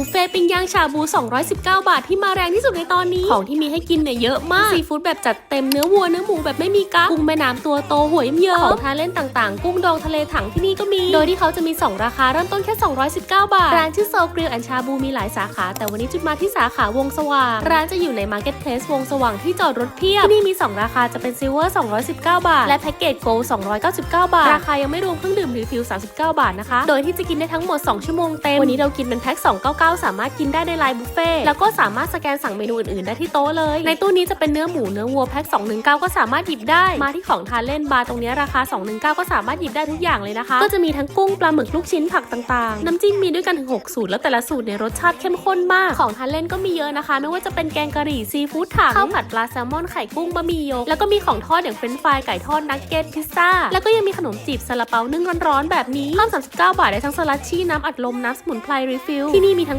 บุฟเฟ่ต์ปิ้งย่างชาบู 219 บาทที่มาแรงที่สุดในตอนนี้ ของที่มีให้กินเนี่ยเยอะมาก ซีฟู้ดแบบจัดเต็มเนื้อวัวเนื้อหมูแบบไม่มีกั๊กกุ้งแม่น้ำตัวโตหัวเยิ้มๆของทานเล่นต่างๆ กุ้งดองทะเลถังที่นี่ก็มี โดยที่เขาจะมี 2 ราคาเริ่มต้นแค่ 219 บาท ร้านชื่อโซกริลแอนชาบูมีหลายสาขา แต่วันนี้จุดมาที่สาขาวงสว่าง ร้านจะอยู่ในมาร์เก็ตเพลสวงสว่างที่จอดรถเพียบที่นี่มี 2 ราคาจะเป็นซิลเวอร์219 บาท และแพ็กเกจโกล299 บาท ราคายังไม่รวมเครื่องดื่มรีฟิล39 บาทนะคะ โดยที่จะกินได้ทั้งหมด 2 ชั่วโมงเต็มวันนี้เรากินเป็นแพ็ค299สามารถกินได้ในไลน์บุฟเฟ่ต์แล้วก็สามารถสแกนสั่งเมนูอื่นๆได้ที่โต๊ะเลย ในตู้นี้จะเป็นเนื้อหมูเนื้อวัวแพ็ค219 ก็สามารถหยิบได้ มาที่ของทานเล่นบาร์ตรงนี้ราคา 219 ก็สามารถหยิบได้ทุกอย่างเลยนะคะ ก็จะมีทั้งกุ้งปลาหมึกลูกชิ้นผักต่างๆ น้ำจิ้มมีด้วยกันถึง 6 สูตร แล้วแต่ละสูตรในรสชาติเข้มข้นมาก ของทานเล่นก็มีเยอะนะคะ ไม่ว่าจะเป็นแกงกะหรี่ซีฟู้ดถังข้าวผัดปลาแซลมอนไข่กุ้งบะหมี่โยกแล้วก็มีของทอดอย่างเฟรนช์ฟรายไก่ทอดนักเก็ตพิซซ่าแล้วก็ยังมีขนมจีบซาลาเปานึ่งร้อนๆแบบนี้เพิ่ม39 บาทได้ทั้งสลัดชี่น้ำอัดลมน้ำสมุนไพรรีฟิลที่นี่มีทั้ง